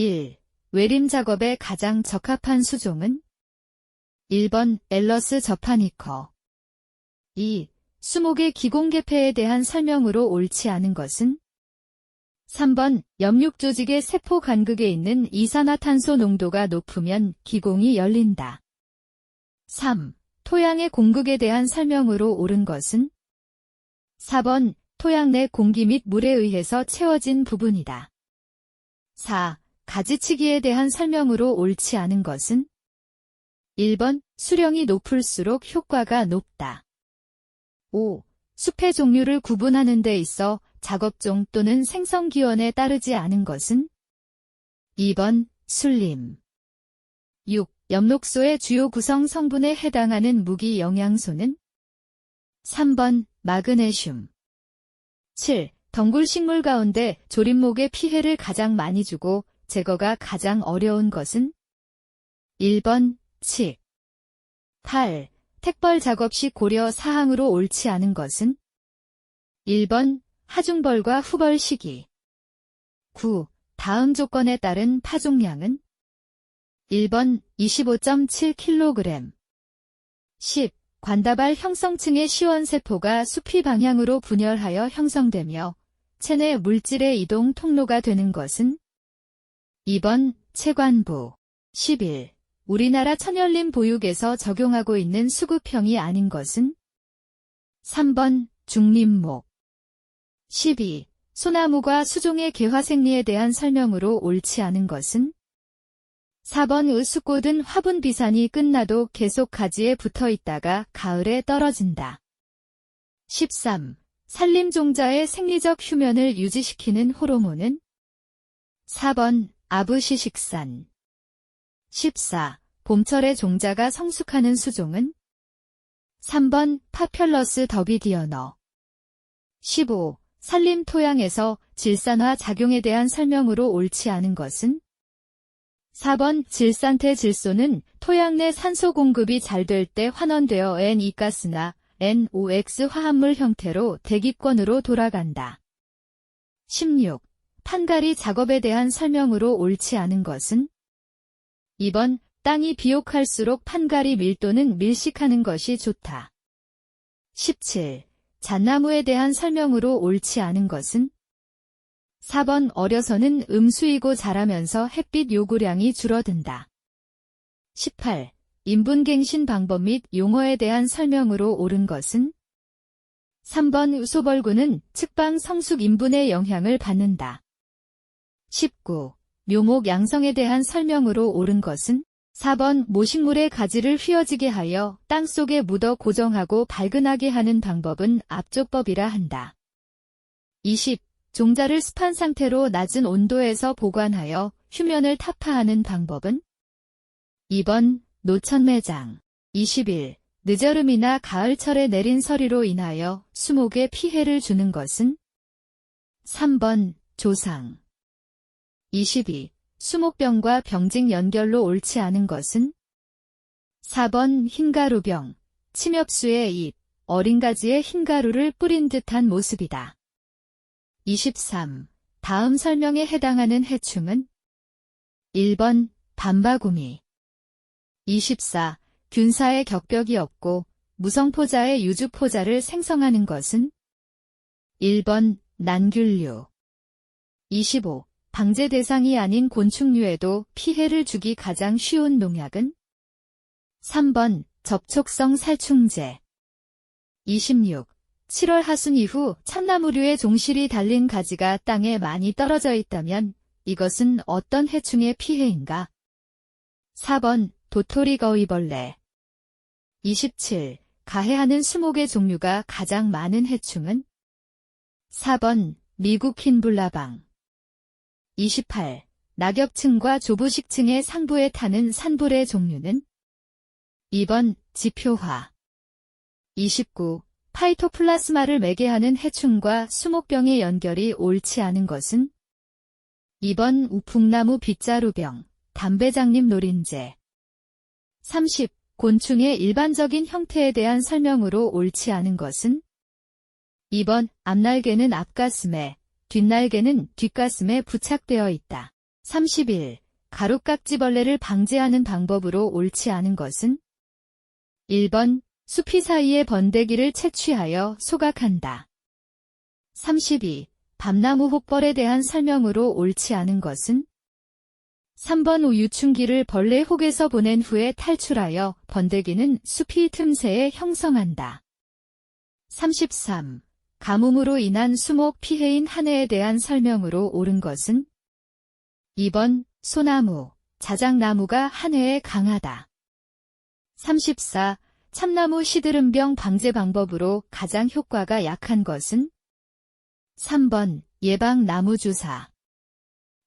1. 외림 작업에 가장 적합한 수종은? 1번 엘러스 저파니커 2. 수목의 기공개폐에 대한 설명으로 옳지 않은 것은? 3번 염육 조직의 세포 간극에 있는 이산화탄소 농도가 높으면 기공이 열린다. 3. 토양의 공극에 대한 설명으로 옳은 것은? 4번 토양 내 공기 및 물에 의해서 채워진 부분이다. 4. 가지치기에 대한 설명으로 옳지 않은 것은? 1번 수령이 높을수록 효과가 높다. 5. 숲의 종류를 구분하는 데 있어 작업종 또는 생성기원에 따르지 않은 것은? 2번 술림 6. 엽록소의 주요 구성 성분에 해당하는 무기 영양소는? 3번 마그네슘 7. 덩굴 식물 가운데 조림목의 피해를 가장 많이 주고 제거가 가장 어려운 것은? 1번 칙 8. 택벌 작업 시 고려 사항으로 옳지 않은 것은? 1번 하중벌과 후벌 시기 9. 다음 조건에 따른 파종량은? 1번 25.7kg 10. 관다발 형성층의 시원세포가 수피 방향으로 분열하여 형성되며 체내 물질의 이동 통로가 되는 것은? 2번 체관부 11. 우리나라 천연림 보육에서 적용하고 있는 수급형이 아닌 것은? 3번 중림목 12. 소나무가 수종의 개화 생리에 대한 설명으로 옳지 않은 것은? 4번 으수꽃은 화분 비산이 끝나도 계속 가지에 붙어 있다가 가을에 떨어진다. 13. 산림종자의 생리적 휴면을 유지시키는 호르몬은? 4번 아부시식산 14. 봄철에 종자가 성숙하는 수종은? 3번 파펼러스 더비디어너 15. 산림 토양에서 질산화 작용에 대한 설명으로 옳지 않은 것은? 4번 질산태 질소는 토양 내 산소 공급이 잘 될 때 환원되어 N2가스나 NOx 화합물 형태로 대기권으로 돌아간다. 16. 판가리 작업에 대한 설명으로 옳지 않은 것은? 2번 땅이 비옥할수록 판가리 밀도는 밀식하는 것이 좋다. 17. 잣나무에 대한 설명으로 옳지 않은 것은? 4번 어려서는 음수이고 자라면서 햇빛 요구량이 줄어든다. 18. 인분갱신 방법 및 용어에 대한 설명으로 옳은 것은? 3번 소벌구는 측방 성숙 인분의 영향을 받는다. 19. 묘목 양성에 대한 설명으로 옳은 것은? 4번 모식물의 가지를 휘어지게 하여 땅 속에 묻어 고정하고 발근하게 하는 방법은 앞쪽법이라 한다. 20. 종자를 습한 상태로 낮은 온도에서 보관하여 휴면을 타파하는 방법은? 2번 노천매장 20일 늦여름이나 가을철에 내린 서리로 인하여 수목에 피해를 주는 것은? 3번 조상 22. 수목병과 병직 연결로 옳지 않은 것은? 4번 흰가루병 침엽수의 잎, 어린 가지에 흰가루를 뿌린 듯한 모습이다. 23. 다음 설명에 해당하는 해충은 1번 반바구미 24. 균사의 격벽이 없고 무성포자의 유주포자를 생성하는 것은 1번 난균류 25. 방제 대상이 아닌 곤충류에도 피해를 주기 가장 쉬운 농약은 3번 접촉성 살충제 26. 7월 하순 이후 참나무류의 종실이 달린 가지가 땅에 많이 떨어져 있다면 이것은 어떤 해충의 피해인가? 4번 도토리 거위벌레 27. 가해하는 수목의 종류가 가장 많은 해충은? 4번 미국 흰불나방 28. 낙엽층과 조부식층의 상부에 타는 산불의 종류는? 2번 지표화 29. 파이토플라스마를 매개하는 해충과 수목병의 연결이 옳지 않은 것은 2번 우풍나무 빗자루병, 담배장립 노린재 30. 곤충의 일반적인 형태에 대한 설명으로 옳지 않은 것은 2번 앞날개는 앞가슴에, 뒷날개는 뒷가슴에 부착되어 있다. 31. 가루깍지벌레를 방제하는 방법으로 옳지 않은 것은 1번 수피 사이의 번데기를 채취하여 소각한다. 32. 밤나무 혹벌에 대한 설명으로 옳지 않은 것은 3번 우유충기를 벌레 혹에서 보낸 후에 탈출하여 번데기는 수피 틈새에 형성한다. 33. 가뭄으로 인한 수목 피해인 한 해에 대한 설명으로 옳은 것은 2번 소나무, 자작나무가 한 해에 강하다. 34. 참나무 시드름병 방제 방법으로 가장 효과가 약한 것은 3번 예방나무 주사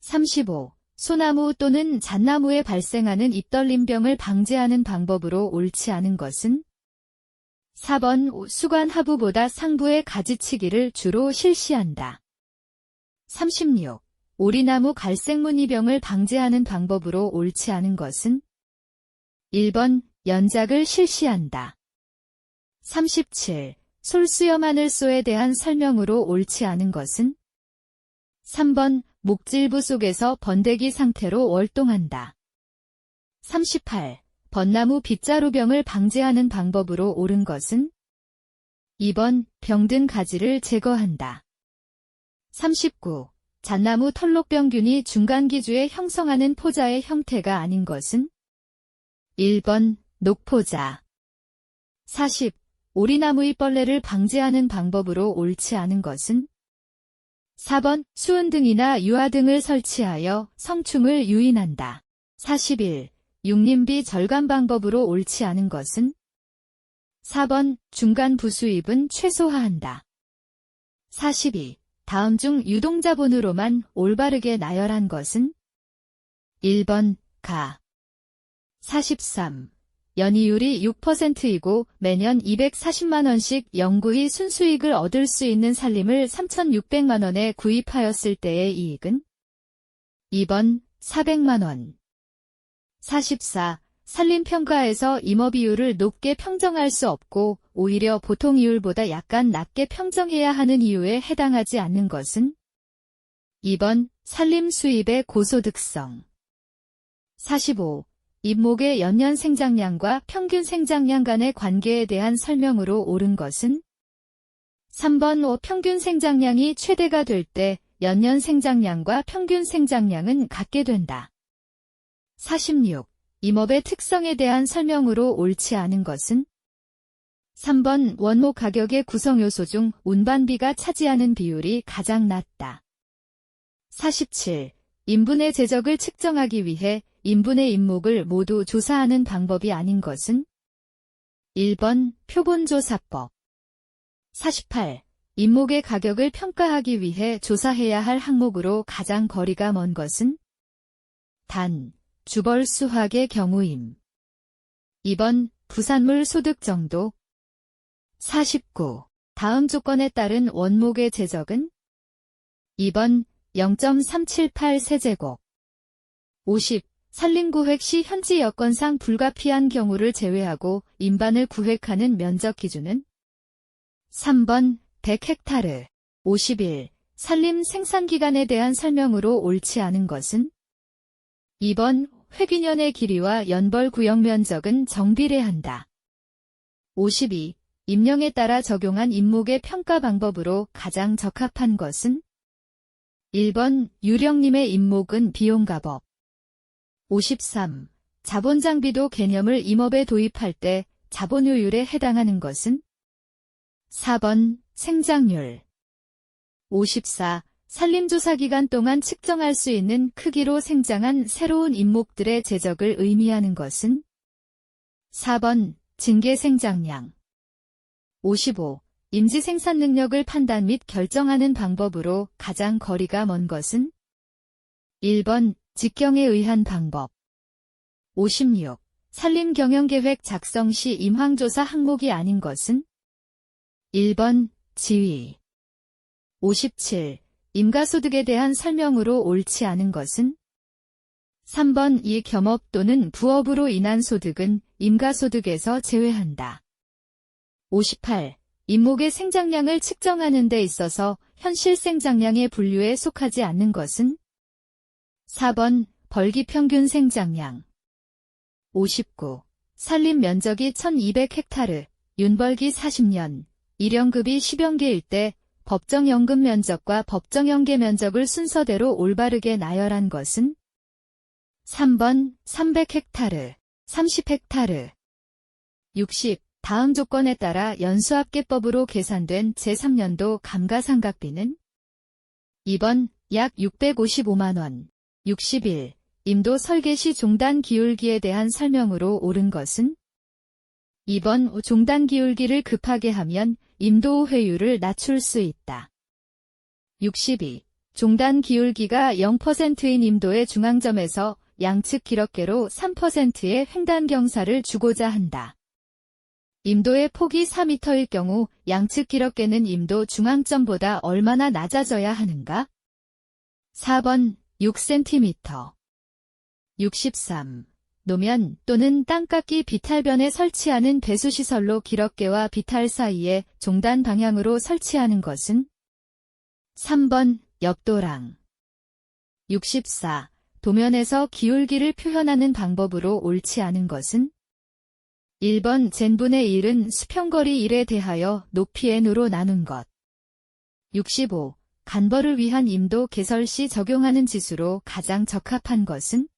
35. 소나무 또는 잣나무에 발생하는 잎떨림병을 방제하는 방법으로 옳지 않은 것은 4번 수관 하부보다 상부의 가지치기를 주로 실시한다. 36. 오리나무 갈색 무늬병을 방제하는 방법으로 옳지 않은 것은 1번 연작을 실시한다. 37. 솔수염 하늘소에 대한 설명으로 옳지 않은 것은 3번 목질부 속에서 번데기 상태로 월동한다. 38. 벚나무 빗자루병을 방제하는 방법으로 옳은 것은 2번 병든 가지를 제거한다. 39. 잣나무 털록병균이 중간기주에 형성하는 포자의 형태가 아닌 것은 1번 녹포자 40. 오리나무의 벌레를 방제하는 방법으로 옳지 않은 것은 4번 수은 등이나 유화 등을 설치하여 성충을 유인한다. 41. 육림비 절감 방법으로 옳지 않은 것은 4번 중간 부수입은 최소화한다. 42. 다음 중 유동자본으로만 올바르게 나열한 것은 1번 가 43. 연이율이 6%이고 매년 240만원씩 영구히 순수익을 얻을 수 있는 살림을 3,600만원에 구입하였을 때의 이익은 2번 400만원 44. 산림평가에서 임업이율을 높게 평정할 수 없고 오히려 보통 이율보다 약간 낮게 평정해야 하는 이유에 해당하지 않는 것은 2번 산림 수입의 고소득성 45. 잎목의 연년 생장량과 평균 생장량 간의 관계에 대한 설명으로 옳은 것은 3번 5 평균 생장량이 최대가 될 때 연년 생장량과 평균 생장량은 같게 된다. 46. 임업의 특성에 대한 설명으로 옳지 않은 것은 3번 원목 가격의 구성 요소 중 운반비가 차지하는 비율이 가장 낮다. 47. 인분의 제적을 측정하기 위해 인분의 인목을 모두 조사하는 방법이 아닌 것은 1번 표본조사법 48. 인목의 가격을 평가하기 위해 조사해야 할 항목으로 가장 거리가 먼 것은 단, 주벌 수확의 경우임. 2번 부산물 소득 정도 49. 다음 조건에 따른 원목의 제적은 2번 0.378 세제곱 50. 산림구획 시 현지 여건상 불가피한 경우를 제외하고 인반을 구획하는 면적 기준은 3번 100헥타르 51. 산림 생산기간에 대한 설명으로 옳지 않은 것은 2번 회기년의 길이와 연벌 구역 면적은 정비례한다. 52. 임령에 따라 적용한 임목의 평가 방법으로 가장 적합한 것은 1번 유령님의 임목은 비용가법 53. 자본장비도 개념을 임업에 도입할 때 자본효율에 해당하는 것은 4번 생장률 54. 산림조사 기간 동안 측정할 수 있는 크기로 생장한 새로운 임목들의 제적을 의미하는 것은 4번 징계 생장량 55. 임지 생산 능력을 판단 및 결정하는 방법으로 가장 거리가 먼 것은 1번 직경에 의한 방법 56. 산림 경영계획 작성 시 임황조사 항목이 아닌 것은 1번 지위 57. 임가소득에 대한 설명으로 옳지 않은 것은 3번 이 겸업 또는 부업으로 인한 소득은 임가소득에서 제외한다. 58. 임목의 생장량을 측정하는 데 있어서 현실 생장량의 분류에 속하지 않는 것은 4번 벌기 평균 생장량 59. 산림 면적이 1200헥타르, 윤벌기 40년, 일용급이 10여 개일 때 법정연금 면적과 법정연계 면적을 순서대로 올바르게 나열한 것은 3번 300헥타르, 30헥타르 60. 다음 조건에 따라 연수합계법으로 계산된 제3년도 감가상각비는 2번 약 655만원 61. 임도 설계 시 종단 기울기에 대한 설명으로 옳은 것은 2번 종단 기울기를 급하게 하면 임도 회율을 낮출 수 있다. 62. 종단 기울기가 0%인 임도의 중앙점에서 양측 기럭계로 3%의 횡단 경사를 주고자 한다. 임도의 폭이 4m일 경우 양측 기럭계는 임도 중앙점보다 얼마나 낮아져야 하는가? 4번 6cm 63. 노면 또는 땅깎이 비탈변에 설치하는 배수시설로 기럭계와 비탈 사이에 종단 방향으로 설치하는 것은 3번 옆도랑 64. 도면에서 기울기를 표현하는 방법으로 옳지 않은 것은 1번 젠분의 1은 수평거리 1에 대하여 높이 n으로 나눈 것. 65. 간벌을 위한 임도 개설 시 적용하는 지수로 가장 적합한 것은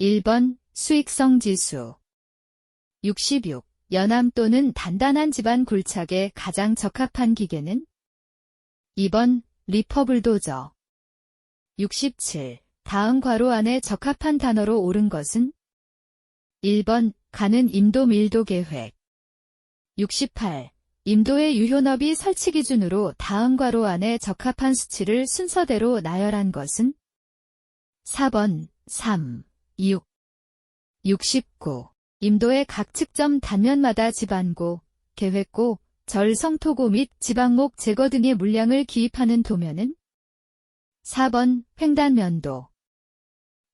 1번 수익성 지수 66. 연암 또는 단단한 집안 굴착에 가장 적합한 기계는 2번 리퍼블도저 67. 다음 괄호 안에 적합한 단어로 옳은 것은 1번 가는 임도 밀도 계획 68. 임도의 유효너비 설치 기준으로 다음 괄호 안에 적합한 수치를 순서대로 나열한 것은 4번 3, 6, 69. 임도의 각 측점 단면마다 지반고, 계획고, 절 성토고 및 지방목 제거 등의 물량을 기입하는 도면은 4번 횡단면도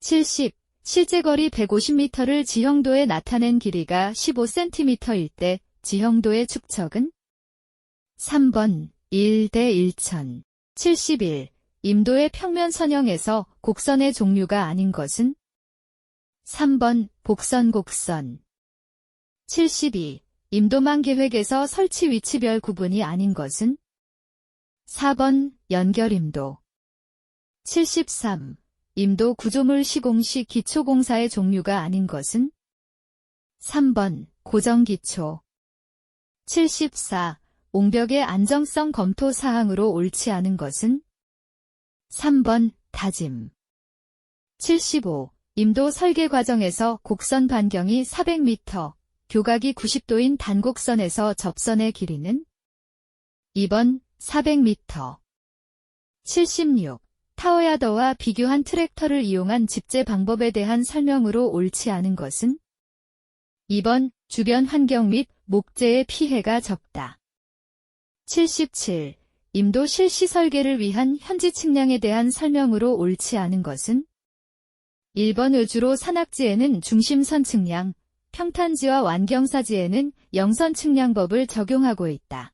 70. 실제 거리 150m를 지형도에 나타낸 길이가 15cm일 때 지형도의 축척은 3번 1대 1000 71. 임도의 평면 선형에서 곡선의 종류가 아닌 것은 3번 복선 곡선 72. 임도망 계획에서 설치 위치별 구분이 아닌 것은 4번 연결임도 73. 임도 구조물 시공 시 기초공사의 종류가 아닌 것은 3번 고정기초 74. 옹벽의 안정성 검토 사항으로 옳지 않은 것은 3번 다짐 75. 임도 설계 과정에서 곡선 반경이 400m, 교각이 90도인 단곡선에서 접선의 길이는 2번 400m 76. 타워야더와 비교한 트랙터를 이용한 집재 방법에 대한 설명으로 옳지 않은 것은 2번 주변 환경 및 목재의 피해가 적다. 77. 임도 실시 설계를 위한 현지 측량에 대한 설명으로 옳지 않은 것은 1번 의주로 산악지에는 중심선 측량, 평탄지와 완경사지에는 영선 측량법을 적용하고 있다.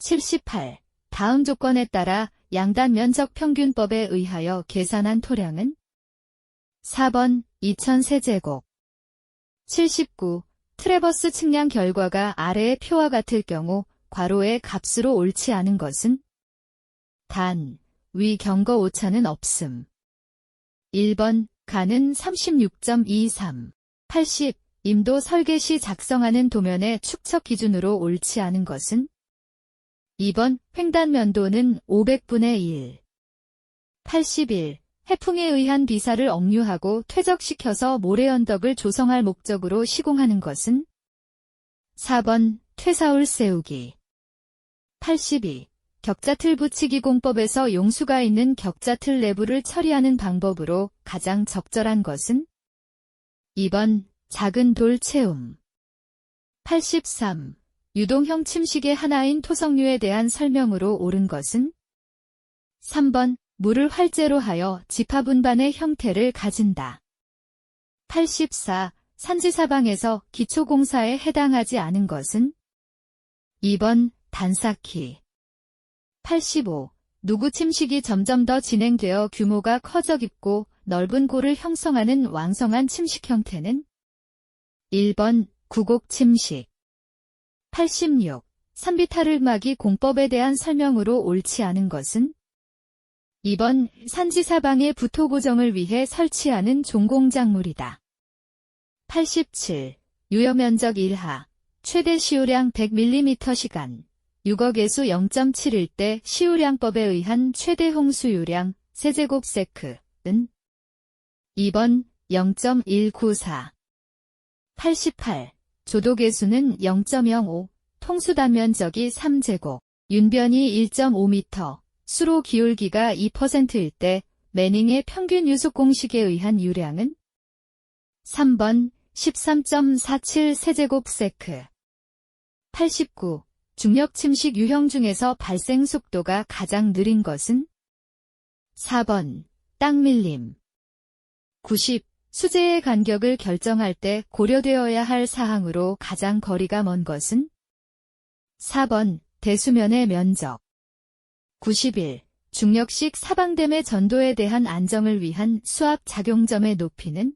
78. 다음 조건에 따라 양단 면적 평균법에 의하여 계산한 토량은 4번 2000세제곱 79. 트레버스 측량 결과가 아래의 표와 같을 경우 괄호의 값으로 옳지 않은 것은 단, 위 경거 오차는 없음. 1번 가는 36.23 80. 임도 설계 시 작성하는 도면의 축척 기준으로 옳지 않은 것은 2번 횡단면도는 500분의 1 81. 해풍에 의한 비사를 억류하고 퇴적시켜서 모래언덕을 조성할 목적으로 시공하는 것은 4번 퇴사울 세우기 82. 격자틀 붙이기 공법에서 용수가 있는 격자틀 내부를 처리하는 방법으로 가장 적절한 것은 2번 작은 돌 채움 83. 유동형 침식의 하나인 토성류에 대한 설명으로 옳은 것은 3번 물을 활제로 하여 지파분반의 형태를 가진다. 84. 산지사방에서 기초공사에 해당하지 않은 것은 2번 단사키 85. 누구 침식이 점점 더 진행되어 규모가 커져 깊고 넓은 골을 형성하는 왕성한 침식 형태는 1번 구곡 침식 86. 산비탈을막이 공법에 대한 설명으로 옳지 않은 것은 2번 산지 사방의 부토 고정을 위해 설치하는 종공작물이다. 87. 유효 면적 1하 최대 시우량 100mm 시간 6억의 수 0.7일 때 시우량법에 의한 최대 홍수유량 세제곱 세크은 2번 0.194 88. 조도계수는 0.05 통수단면적이 3제곱. 윤변이 1.5m 수로 기울기가 2%일 때 매닝의 평균 유속 공식에 의한 유량은 3번 13.47 세제곱 세크. 89. 중력 침식 유형 중에서 발생 속도가 가장 느린 것은 4번 땅 밀림 90. 수재의 간격을 결정할 때 고려되어야 할 사항으로 가장 거리가 먼 것은 4번 대수면의 면적 91. 중력식 사방댐의 전도에 대한 안정을 위한 수압 작용점의 높이는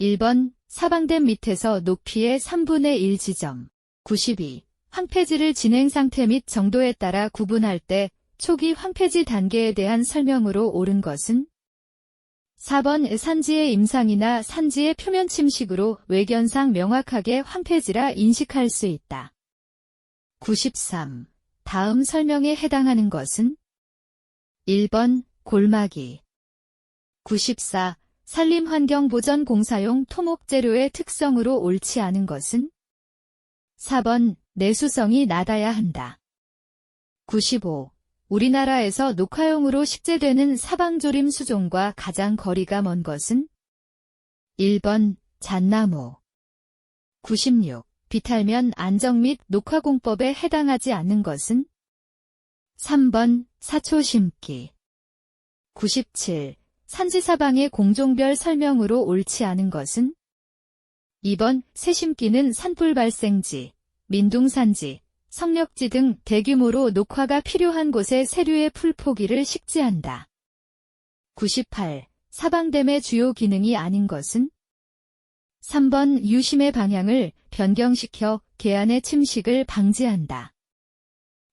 1번 사방댐 밑에서 높이의 3분의 1 지점 92. 황폐지를 진행 상태 및 정도에 따라 구분할 때 초기 황폐지 단계에 대한 설명으로 옳은 것은 4번 산지의 임상이나 산지의 표면 침식으로 외견상 명확하게 황폐지라 인식할 수 있다. 93. 다음 설명에 해당하는 것은 1번 골마기 94. 산림환경보전공사용 토목재료의 특성으로 옳지 않은 것은 4번 내수성이 낮아야 한다. 95. 우리나라에서 녹화용으로 식재되는 사방조림 수종과 가장 거리가 먼 것은 1번 잣나무 96. 비탈면 안정 및 녹화공법에 해당하지 않는 것은 3번 사초 심기 97. 산지사방의 공종별 설명으로 옳지 않은 것은 2번 새심기는 산불 발생지, 민둥산지, 성력지 등 대규모로 녹화가 필요한 곳에 세류의 풀포기를 식지한다. 98. 사방댐의 주요 기능이 아닌 것은 3번 유심의 방향을 변경시켜 계안의 침식을 방지한다.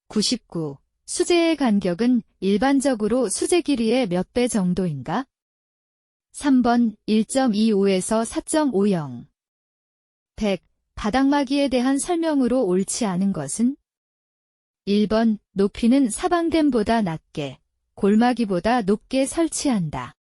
99. 수재의 간격은 일반적으로 수재 길이의 몇 배 정도인가? 3번 1.25에서 4.50 100. 바닥마기에 대한 설명으로 옳지 않은 것은 1번 높이는 사방댐보다 낮게, 골마기보다 높게 설치한다.